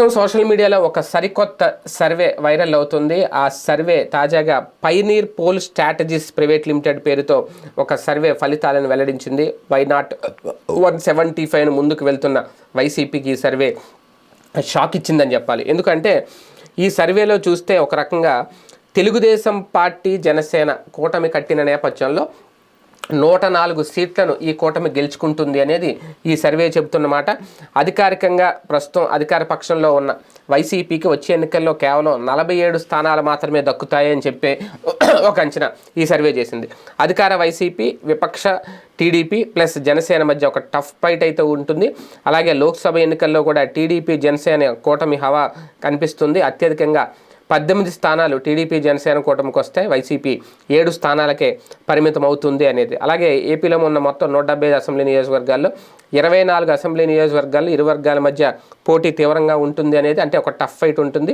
ప్రస్తుతం సోషల్ మీడియాలో ఒక సరికొత్త సర్వే వైరల్ అవుతుంది. ఆ సర్వే తాజాగా pioneer poll strategies private limited పేరుతో ఒక సర్వే ఫలితాలను వెల్లడించింది. Why not one seventy five ముందుకు వెళ్తున్న వైసీపీకి ఈ సర్వే షాక్ ఇచ్చిందని చెప్పాలి. ఎందుకంటే ఈ సర్వేలో చూస్తే ఒక రకంగా తెలుగుదేశం పార్టీ జనసేన కూటమి కట్టిన నేపథ్యంలో నూట నాలుగు సీట్లను ఈ కూటమి గెలుచుకుంటుంది అనేది ఈ సర్వే చెబుతున్నమాట. అధికారికంగా ప్రస్తుతం అధికార పక్షంలో ఉన్న వైసీపీకి వచ్చే ఎన్నికల్లో కేవలం నలభై ఏడు స్థానాలు మాత్రమే దక్కుతాయని చెప్పే ఒక అంచనా ఈ సర్వే చేసింది. అధికార వైసీపీ విపక్ష టీడీపీ ప్లస్ జనసేన మధ్య ఒక టఫ్ ఫైట్ అయితే ఉంటుంది. అలాగే లోక్సభ ఎన్నికల్లో కూడా టీడీపీ జనసేన కూటమి హవా కనిపిస్తుంది. అత్యధికంగా పద్దెనిమిది స్థానాలు టీడీపీ జనసేన కూటమికి వస్తే వైసీపీ ఏడు స్థానాలకే పరిమితం అవుతుంది అనేది. అలాగే ఏపీలో ఉన్న మొత్తం నూట డెబ్బై అసెంబ్లీ నియోజకవర్గాల్లో ఇరవై నాలుగు అసెంబ్లీ నియోజకవర్గాల్లో ఇరు వర్గాల మధ్య పోటీ తీవ్రంగా ఉంటుంది అనేది అంటే ఒక టఫ్ ఫైట్ ఉంటుంది.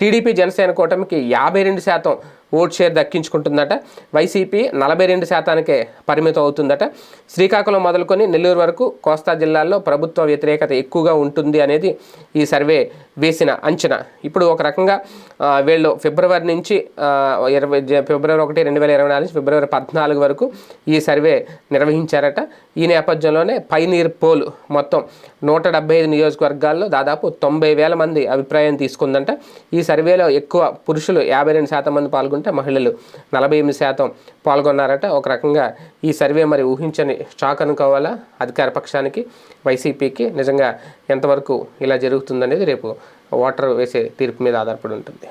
టీడీపీ జనసేన కూటమికి యాభై రెండు శాతం ఓట్ షేర్ దక్కించుకుంటుందట. వైసీపీ నలభై రెండు శాతానికే పరిమితం అవుతుందట. శ్రీకాకుళం మొదలుకొని నెల్లూరు వరకు కోస్తా జిల్లాల్లో ప్రభుత్వ వ్యతిరేకత ఎక్కువగా ఉంటుంది అనేది ఈ సర్వే వేసిన అంచనా. ఇప్పుడు ఒక రకంగా వీళ్ళు ఫిబ్రవరి నుంచి ఇరవై ఫిబ్రవరి ఒకటి రెండు వేల ఇరవై నాలుగు నుంచి ఫిబ్రవరి పద్నాలుగు వరకు ఈ సర్వే నిర్వహించారట. ఈ నేపథ్యంలోనే పైనీర్ పోల్ మొత్తం నూట డెబ్బై ఐదు నియోజకవర్గాల్లో దాదాపు తొంభై వేల మంది అభిప్రాయం తీసుకుందంట. ఈ సర్వేలో ఎక్కువ పురుషులు యాభై రెండు శాతం మంది పాల్గొంటే మహిళలు నలభై ఎనిమిది శాతం పాల్గొన్నారట. ఒక రకంగా ఈ సర్వే మరి ఊహించని షాక్ అనుకోవాలా? అధికార పక్షానికి వైసీపీకి నిజంగా ఎంతవరకు ఇలా జరుగుతుందనేది రేపు ఓటర్ వేసే తీర్పు మీద ఆధారపడి ఉంటుంది.